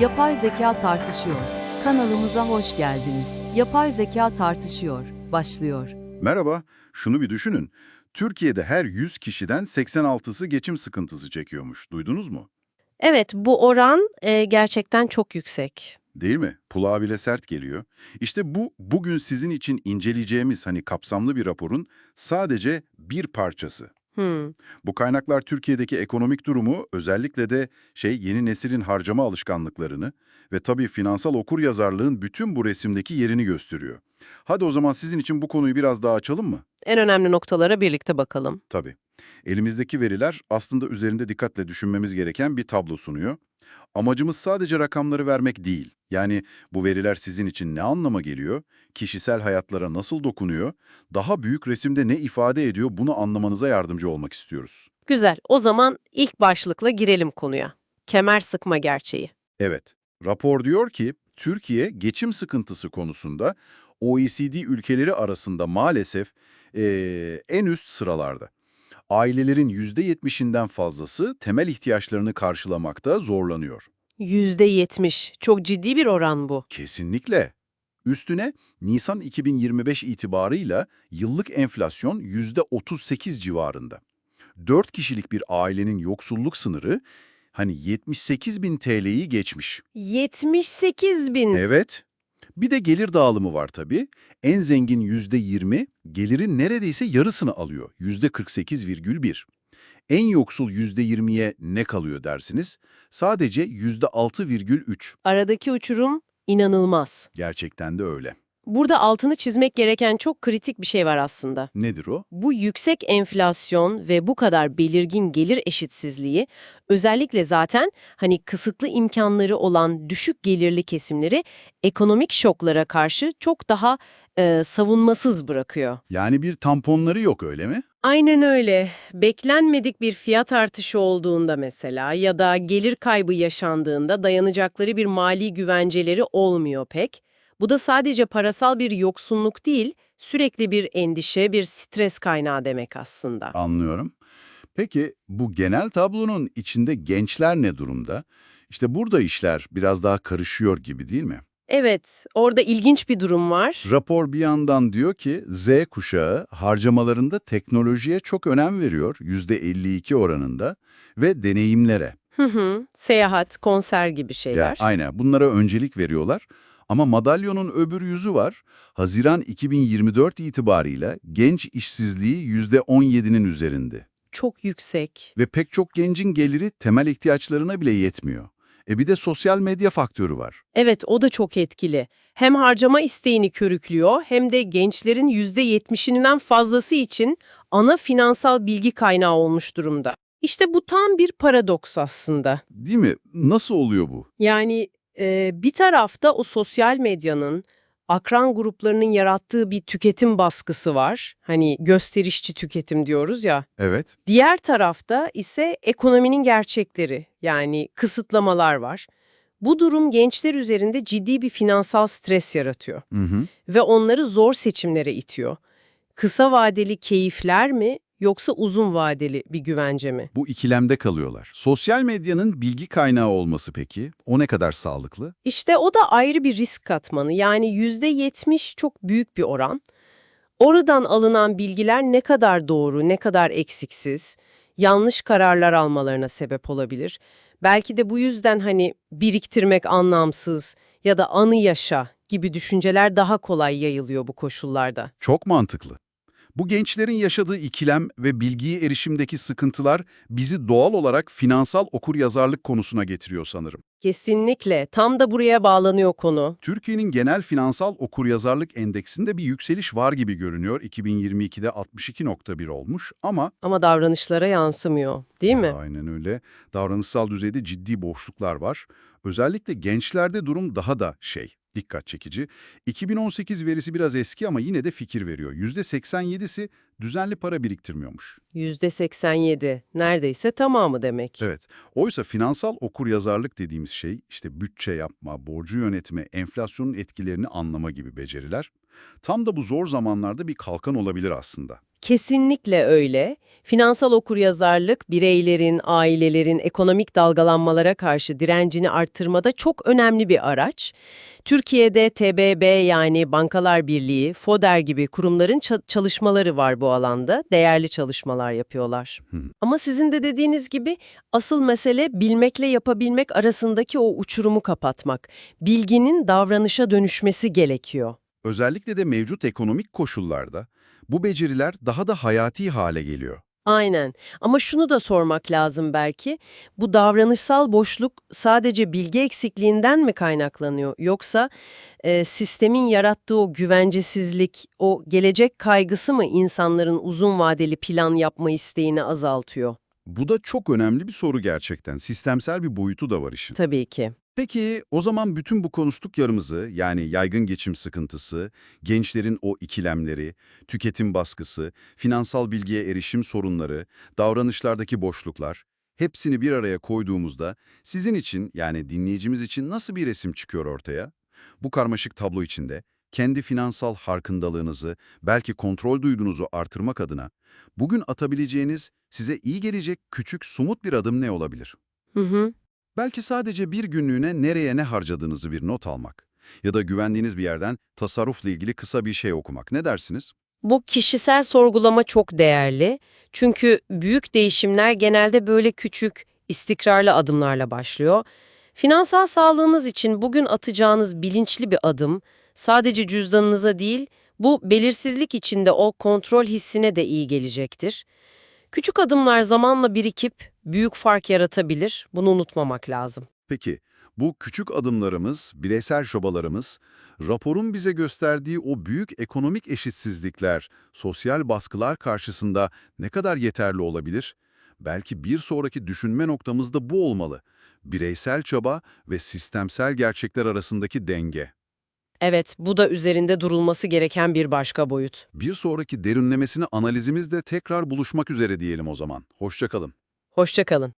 Yapay Zeka Tartışıyor. Kanalımıza hoş geldiniz. Yapay Zeka Tartışıyor. Başlıyor. Merhaba, şunu bir düşünün. Türkiye'de her 100 kişiden 86'sı geçim sıkıntısı çekiyormuş. Duydunuz mu? Evet, bu oran e, gerçekten çok yüksek. Değil mi? Kulağa bile sert geliyor. İşte bu, bugün sizin için inceleyeceğimiz hani kapsamlı bir raporun sadece bir parçası. Hmm. Bu kaynaklar Türkiye'deki ekonomik durumu, özellikle de şey yeni neslin harcama alışkanlıklarını ve tabii finansal okuryazarlığın bütün bu resimdeki yerini gösteriyor. Hadi o zaman sizin için bu konuyu biraz daha açalım mı? En önemli noktalara birlikte bakalım. Tabii. Elimizdeki veriler aslında üzerinde dikkatle düşünmemiz gereken bir tablo sunuyor. Amacımız sadece rakamları vermek değil. Yani bu veriler sizin için ne anlama geliyor, kişisel hayatlara nasıl dokunuyor, daha büyük resimde ne ifade ediyor bunu anlamanıza yardımcı olmak istiyoruz. Güzel, o zaman ilk başlıkla girelim konuya. Kemer sıkma gerçeği. Evet, rapor diyor ki Türkiye geçim sıkıntısı konusunda OECD ülkeleri arasında maalesef eee, en üst sıralarda. Ailelerin %70'inden fazlası temel ihtiyaçlarını karşılamakta zorlanıyor. %70, çok ciddi bir oran bu. Kesinlikle. Üstüne Nisan 2025 itibarıyla yıllık enflasyon %38 civarında. 4 kişilik bir ailenin yoksulluk sınırı hani 78 bin TL'yi geçmiş. 78 bin. Evet. Bir de gelir dağılımı var tabii. En zengin %20, gelirin neredeyse yarısını alıyor. %48,1. En yoksul %20'ye ne kalıyor dersiniz? Sadece %6,3. Aradaki uçurum inanılmaz. Gerçekten de öyle. Burada altını çizmek gereken çok kritik bir şey var aslında. Nedir o? Bu yüksek enflasyon ve bu kadar belirgin gelir eşitsizliği özellikle zaten hani kısıtlı imkanları olan düşük gelirli kesimleri ekonomik şoklara karşı çok daha e, savunmasız bırakıyor. Yani bir tamponları yok öyle mi? Aynen öyle. Beklenmedik bir fiyat artışı olduğunda mesela ya da gelir kaybı yaşandığında dayanacakları bir mali güvenceleri olmuyor pek. Bu da sadece parasal bir yoksunluk değil, sürekli bir endişe, bir stres kaynağı demek aslında. Anlıyorum. Peki bu genel tablonun içinde gençler ne durumda? İşte burada işler biraz daha karışıyor gibi değil mi? Evet, orada ilginç bir durum var. Rapor bir yandan diyor ki Z kuşağı harcamalarında teknolojiye çok önem veriyor %52 oranında ve deneyimlere. Hı hı, seyahat, konser gibi şeyler. Yani aynen bunlara öncelik veriyorlar. Ama madalyonun öbür yüzü var. Haziran 2024 itibarıyla genç işsizliği %17'nin üzerinde. Çok yüksek. Ve pek çok gencin geliri temel ihtiyaçlarına bile yetmiyor. E bir de sosyal medya faktörü var. Evet, o da çok etkili. Hem harcama isteğini körüklüyor hem de gençlerin %70'inden fazlası için ana finansal bilgi kaynağı olmuş durumda. İşte bu tam bir paradoks aslında. Değil mi? Nasıl oluyor bu? Yani e, bir tarafta o sosyal medyanın, akran gruplarının yarattığı bir tüketim baskısı var. Hani gösterişçi tüketim diyoruz ya. Evet. Diğer tarafta ise ekonominin gerçekleri yani kısıtlamalar var. Bu durum gençler üzerinde ciddi bir finansal stres yaratıyor Hı hı. ve onları zor seçimlere itiyor. Kısa vadeli keyifler mi yoksa uzun vadeli bir güvence mi? Bu ikilemde kalıyorlar. Sosyal medyanın bilgi kaynağı olması peki, o ne kadar sağlıklı? İşte o da ayrı bir risk katmanı. Yani %70 çok büyük bir oran. Oradan alınan bilgiler ne kadar doğru, ne kadar eksiksiz, yanlış kararlar almalarına sebep olabilir. Belki de bu yüzden hani biriktirmek anlamsız ya da anı yaşa gibi düşünceler daha kolay yayılıyor bu koşullarda. Çok mantıklı. Bu gençlerin yaşadığı ikilem ve bilgiye erişimdeki sıkıntılar bizi doğal olarak finansal okuryazarlık konusuna getiriyor sanırım. Kesinlikle. Tam da buraya bağlanıyor konu. Türkiye'nin genel finansal okuryazarlık endeksinde bir yükseliş var gibi görünüyor. 2022'de 62.1 olmuş ama Ama davranışlara yansımıyor, değil mi? Aynen öyle. Davranışsal düzeyde ciddi boşluklar var. Özellikle gençlerde durum daha da şey, dikkat çekici. 2018 verisi biraz eski ama yine de fikir veriyor. %87'si düzenli para biriktirmiyormuş. %87. Neredeyse tamamı demek. Evet. Oysa finansal okuryazarlık dediğimiz şey işte bütçe yapma, borcu yönetme, enflasyonun etkilerini anlama gibi beceriler. Tam da bu zor zamanlarda bir kalkan olabilir aslında. Kesinlikle öyle. Finansal okuryazarlık bireylerin, ailelerin ekonomik dalgalanmalara karşı direncini arttırmada çok önemli bir araç. Türkiye'de TBB yani Bankalar Birliği, FODER gibi kurumların ça- çalışmaları var bu alanda. Değerli çalışmalar yapıyorlar. Ama sizin de dediğiniz gibi asıl mesele bilmekle yapabilmek arasındaki o uçurumu kapatmak. Bilginin davranışa dönüşmesi gerekiyor. Özellikle de mevcut ekonomik koşullarda bu beceriler daha da hayati hale geliyor. Aynen. Ama şunu da sormak lazım belki. Bu davranışsal boşluk sadece bilgi eksikliğinden mi kaynaklanıyor? Yoksa e, sistemin yarattığı o güvencesizlik, o gelecek kaygısı mı insanların uzun vadeli plan yapma isteğini azaltıyor? Bu da çok önemli bir soru gerçekten. Sistemsel bir boyutu da var işin. Tabii ki. Peki o zaman bütün bu konuştuklarımızı yani yaygın geçim sıkıntısı, gençlerin o ikilemleri, tüketim baskısı, finansal bilgiye erişim sorunları, davranışlardaki boşluklar hepsini bir araya koyduğumuzda sizin için yani dinleyicimiz için nasıl bir resim çıkıyor ortaya? Bu karmaşık tablo içinde kendi finansal farkındalığınızı, belki kontrol duygunuzu artırmak adına bugün atabileceğiniz, size iyi gelecek küçük somut bir adım ne olabilir? Hı hı. Belki sadece bir günlüğüne nereye ne harcadığınızı bir not almak ya da güvendiğiniz bir yerden tasarrufla ilgili kısa bir şey okumak. Ne dersiniz? Bu kişisel sorgulama çok değerli. Çünkü büyük değişimler genelde böyle küçük, istikrarlı adımlarla başlıyor. Finansal sağlığınız için bugün atacağınız bilinçli bir adım sadece cüzdanınıza değil, bu belirsizlik içinde o kontrol hissine de iyi gelecektir. Küçük adımlar zamanla birikip büyük fark yaratabilir. Bunu unutmamak lazım. Peki, bu küçük adımlarımız, bireysel çabalarımız, raporun bize gösterdiği o büyük ekonomik eşitsizlikler, sosyal baskılar karşısında ne kadar yeterli olabilir? Belki bir sonraki düşünme noktamız da bu olmalı. Bireysel çaba ve sistemsel gerçekler arasındaki denge. Evet, bu da üzerinde durulması gereken bir başka boyut. Bir sonraki derinlemesine analizimizde tekrar buluşmak üzere diyelim o zaman. Hoşçakalın. Hoşça kalın.